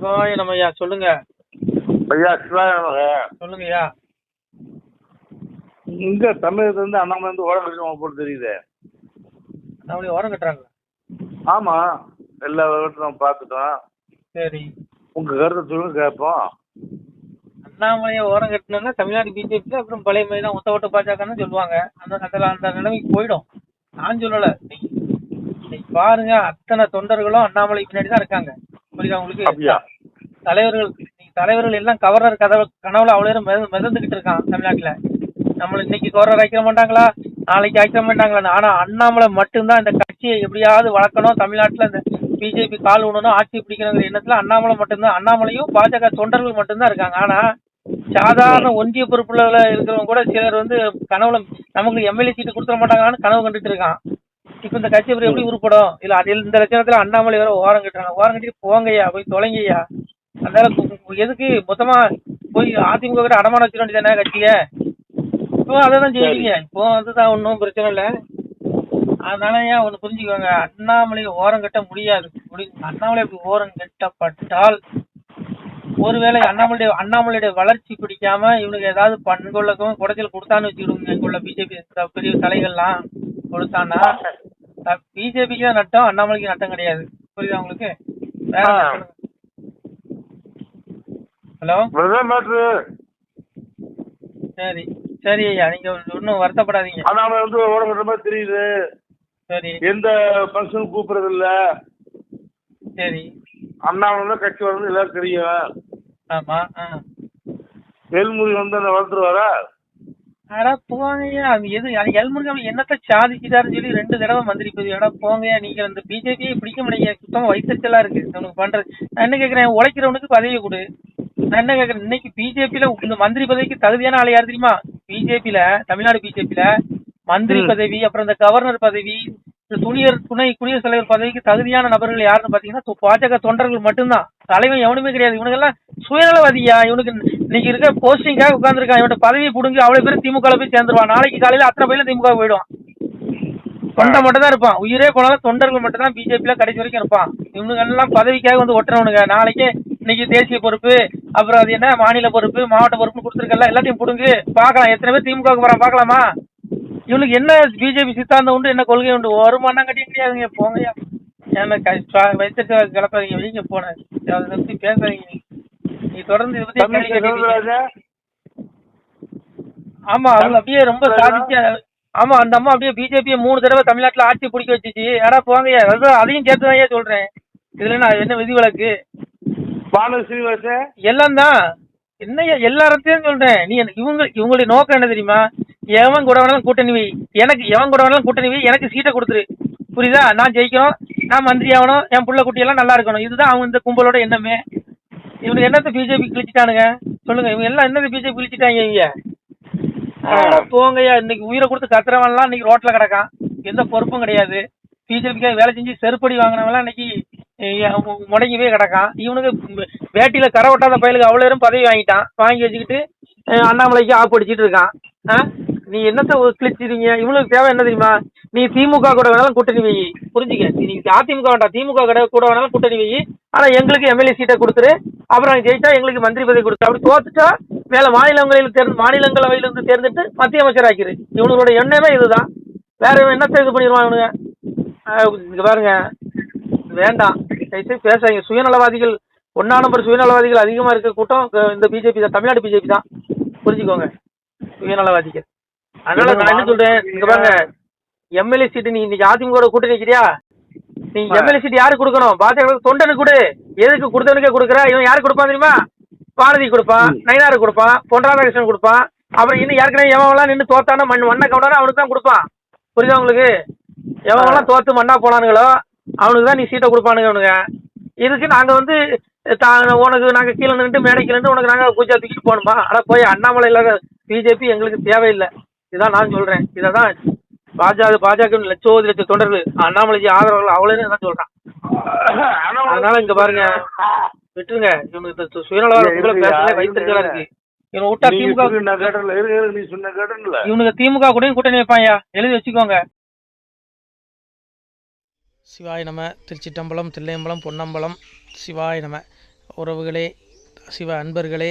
சிவாய நம்ம ஐயா சொல்லுங்க. ஐயா சிவாயமாக சொல்லுங்க ஐயா இங்க தமிழகத்துல இருந்து அண்ணாமலை இருந்து ஓட கட்டி போட்டு தெரியுது. நம்மளே ஓரம் கட்டுறாங்க ஆமா எல்லா விவரத்தையும் நம்ம பார்த்துட்டோம். சரி. உங்க கருத்தை சொல்லுங்க கேட்போம். அண்ணாமலையை ஓரம் கட்டணும்னா தமிழ்நாடு பிஜேபி அப்புறம் பழைய மாதிரி தான் ஒத்த ஓட்ட பாஜகன்னு சொல்லுவாங்க. அந்த அதில் அந்த நிலைமைக்கு போயிடும். நான் சொல்லல. பாருங்க அத்தனை தொண்டர்களும் அண்ணாமலை பின்னாடி தான் இருக்காங்க. புரியுதா உங்களுக்கு? தலைவர்கள் தலைவர்கள் எல்லாம் கவர்னர் கதவு கனவுல அவ்வளோ நேரம் மித மிதந்துகிட்டு இருக்கான் தமிழ்நாட்டுல. நம்மள இன்னைக்கு கவர்னர் ஆக்கிட மாட்டாங்களா? நாளைக்கு ஆக்கிட மாட்டாங்களா ஆனா அண்ணாமலை மட்டும்தான் இந்த கட்சியை எப்படியாவது வளர்க்கணும். தமிழ்நாட்டுல இந்த பிஜேபி கால் விடணும் ஆட்சி பிடிக்கணுங்கிற எண்ணத்துல அண்ணாமலை மட்டும்தான். அண்ணாமலையும் பாஜக தொண்டர்கள் மட்டும்தான் இருக்காங்க. ஆனா சாதாரண ஒன்றிய பொறுப்புல இருக்கிறவங்க கூட சிலர் வந்து கனவுல நமக்கு எம்எல்ஏ சீட்டு கொடுத்துட மாட்டாங்களான்னு கனவு கண்டுட்டு இருக்கான். இப்ப இந்த கட்சி அப்புறம் எப்படி உருப்படும்? இல்ல அதில் இந்த லட்சணத்துல அண்ணாமலை வேற ஓரம் கட்டுறாங்க. ஓரம் கட்டி போங்கய்யா போய் தொலைங்கய்யா. அதனால எதுக்கு மொத்தமா போய் அதிமுக கிட்ட அடமான வச்சிட வேண்டியதானே கட்சிய? இப்போ அதை தான் செய்வீங்க இப்போ அதுதான் ஒன்றும் பிரச்சனை இல்லை. அதனால ஏன் ஒன்று புரிஞ்சுக்கோங்க? அண்ணாமலையை ஓரம் கட்ட முடியாது. முடி- அண்ணாமலை அப்படி ஓரம் கட்டப்பட்டால் ஒருவேளை அண்ணாமலையுடைய அண்ணாமலையுடைய வளர்ச்சி பிடிக்காம இவனுக்கு ஏதாவது பண்கொள்ளக்கும் குடைச்சல் கொடுத்தான்னு வச்சுக்கிடுங்க இங்குள்ள பிஜேபி பெரிய தலைகள்லாம். கொடுத்தான்னா பிஜேபிக்கு தான் நட்டம் அண்ணாமலைக்கு நட்டம் கிடையாது. புரியுதா உங்களுக்கு. ஹலோ? சரி சரி ஐயா நீங்க ஒன்றும் வருத்தப்படாதீங்க. அண்ணாமலை வந்து ஓட கட்டுற மாதிரி தெரியுது. சரி. எந்த ஃபங்க்ஷனும் கூப்பிடுறது இல்ல சரி. அண்ணாமலை கட்சி வரணும் எல்லாரும் தெரியும். ஆமா ஆ. வேல்முருகி வந்து அந்த வளர்த்துருவாரா? அடா போங்கய்யா. அது எது அது எல்முருகன் என்னத்த சாதிச்சுட்டாருன்னு சொல்லி ரெண்டு தடவை மந்திரி பதவி அடா போங்கய்யா நீங்க அந்த பிஜேபியை பிடிக்க முடியல சுத்தமா வயிற்றுச்சலா இருக்கு. உனக்கு பண்றது. நான் என்ன கேக்குறேன்? உழைக்கிறவனுக்கு பதவியை கொடு. நான் என்ன கேக்குறேன்? இன்னைக்கு பிஜேபியில இந்த மந்திரி பதவிக்கு தகுதியான ஆள் யார் தெரியுமா? பிஜேபியில தமிழ்நாடு பிஜேபியில மந்திரி. பதவி அப்புறம் இந்த கவர்னர் பதவி இந்த துணியர் துணை குடியரசுத் தலைவர் பதவிக்கு தகுதியான நபர்கள் யாருன்னு பாத்தீங்கன்னா பாஜக தொண்டர்கள் மட்டும்தான். தலைவன் எவனுமே கிடையாது. இவனுக்கெல்லாம் சுயநலவாதியா? இவனுக்கு இன்னைக்கு இருக்க போஸ்டிங்காக உட்காந்துருக்கான் இவன் பதவியை புடுங்கி அவ்வளவு பேர் திமுக போய் சேர்ந்துருவான். நாளைக்கு காலையில அத்தனை பேர்ல திமுக போயிடுவான் தொண்டை மட்டும் தான் இருப்பான். உயிரே போனாலும் தொண்டர்கள் மட்டும் தான் பிஜேபியில கடைசி வரைக்கும் இருப்பான். இவனுங்க எல்லாம் பதவிக்காக வந்து ஒட்டுறவனுங்க நாளைக்கு இன்னைக்கு தேசிய பொறுப்பு அப்புறம் அது என்ன மாநில பொறுப்பு மாவட்ட பொறுப்பு கொடுத்துருக்கல எல்லாத்தையும் புடுங்கு பார்க்கலாம். எத்தனை பேர் திமுக போறான் பார்க்கலாமா? இவனுக்கு என்ன பிஜேபி சித்தாந்தம் உண்டு என்ன கொள்கை உண்டு? ஒரு மண்ணம் கட்டி முடியாதுங்க போங்கய்யா. ஏன்னா வைத்திருக்க கிளப்பாதீங்க வெளியே போனேன். அதை பத்தி பேசாதீங்க. நீ. தொடர்ந்து இதை பத்தி ஆமா அவங்க அப்படியே ரொம்ப சாதிச்ச ஆமா அந்த அம்மா அப்படியே பிஜேபியை மூணு தடவை தமிழ்நாட்டுல ஆட்சி பிடிக்க வச்சுச்சு. யாரா போங்கய்யா அதான் அதையும் சேர்த்து தான் சொல்றேன்? இதுல நான் என்ன விதிவிலக்கு பானு சீனிவாசன் எல்லாம் தான். என்னய்யா எல்லாத்தையும் சொல்றேன். நீ இவங்க இவங்களுடைய நோக்கம் என்ன தெரியுமா? எவன் கூட வேணாலும் கூட்டணி வை. எனக்கு எவன் கூட வேணாலும் கூட்டணி வை. எனக்கு சீட்டை கொடுத்துரு. புரியுதா? நான் ஜெயிக்கணும். நான் மந்திரி ஆகணும். என் புள்ள குட்டியெல்லாம் நல்லா இருக்கணும். இதுதான் அவங்க இந்த கும்பலோட எண்ணமே. இவனுக்கு என்னத்த பிஜேபி கிழிச்சிட்டானுங்க? சொல்லுங்க இவங்க எல்லாம் என்னது பிஜேபி கிழிச்சிட்டாங்க இவங்க? போங்கய்யா இன்னைக்கு உயிரை கொடுத்து கத்துறவன்லாம் இன்னைக்கு ரோட்ல கிடக்கான். எந்த பொறுப்பும் கிடையாது. பிஜேபிக்காக வேலை செஞ்சு செருப்படி வாங்கினவன்லாம் இன்னைக்கு முடங்கிவே கிடக்கான். இவனுக்கு வேட்டியில கரை ஒட்டாத பயலுக்கு அவ்வளோ பதவி வாங்கிட்டான். வாங்கி வச்சுக்கிட்டு அண்ணாமலைக்கு ஆப்பு அடிச்சிட்டு இருக்கான். ஆ? நீ என்னத்த கிழிச்சிருங்க இவனுக்கு தேவை என்ன தெரியுமா? நீ திமுக கூட வேணாலும் கூட்டணி வை. புரிஞ்சுக்க? நீ அதிமுக வேண்டாம். திமுக கூட கூட வேணாலும் கூட்டணி வை. ஆனா எங்களுக்கு எம்எல்ஏ சீட்டை கொடுத்துரு. அப்புறம் ஜெயிச்சா எங்களுக்கு மந்திரி பதவி கொடுத்து அப்படி தோத்துட்டா மேல மாநிலங்களில் தேர்ந்து மாநிலங்களவையிலிருந்து தேர்ந்தெடுத்து மத்திய அமைச்சர் ஆக்கிரு இவங்களோட எண்ணமே இதுதான். வேற என்னத்தை இது பண்ணிடுவான் இவனுங்க? இங்க பாருங்க. வேண்டாம். தயவுசெய்து பேசாதீங்க. சுயநலவாதிகள் ஒன்னா நம்பர் சுயநலவாதிகள் அதிகமா இருக்க கூட்டம் இந்த பிஜேபி தான். தமிழ்நாடு பிஜேபி தான். புரிஞ்சுக்கோங்க. சுயநலவாதிகள். அதனால நான் என்ன சொல்றேன்? இங்க பாருங்க. எம்எல்ஏ சீட்டு நீ இன்னைக்கு அதிமுக கூட்டணி வைக்கிறியா? நீ எம்எல்ஏ சீட் யாருக்கு கொடுக்கணும்? பாஜக தொண்டனுக்கு கொடு. எதுக்கு கொடுத்தவனுக்கே கொடுக்குற? இவன் யாருக்கு கொடுப்பான் தெரியுமா? பாரதி கொடுப்பான் நயினாருக்கு கொடுப்பான் பொன் ராதாகிருஷ்ணன் கொடுப்பான். அப்புறம் இன்னும் ஏற்கனவே எவன்லாம் நின்று தோத்தானா மண் மண்ணை கவுண்டானா அவனுக்கு தான் கொடுப்பான். புரியுதா உங்களுக்கு? எவன்லாம் தோத்து மண்ணா போனானுங்களோ அவனுக்கு தான் நீ சீட்டை கொடுப்பானுங்க அவனுங்க. இதுக்கு நாங்க வந்து உனக்கு நாங்க கீழே நின்று மேடைக்கு நின்று உனக்கு நாங்க பூஜா தூக்கிட்டு போகணுமா? ஆனா போய் அண்ணாமலை இல்லாத பிஜேபி எங்களுக்கு தேவையில்லை. இதான் நான் சொல்றேன். இதை தான் பாஜக பாஜக லட்சோதி லட்ச தொண்டர்கள் அண்ணாமலைஜி ஆதரவாளர்கள் அவ்வளோன்னு தான் சொல்றான். அதனால இங்க பாருங்க விட்டுருங்க. இவனுக்கு இந்த சுயநலவாத கும்பல பேசல வைத்திருக்கா இருக்கு. இவனை விட்டா திமுக நீ சொன்ன கேட்டேன்ல இவனுக்கு திமுக கூடயும் கூட்டணி வைப்பாயா எழுதி வச்சுக்கோங்க. சிவாய நம திருச்சிட்டம்பலம் தில்லையம்பலம் பொன்னம்பலம். சிவாய நம உறவுகளே சிவ அன்பர்களே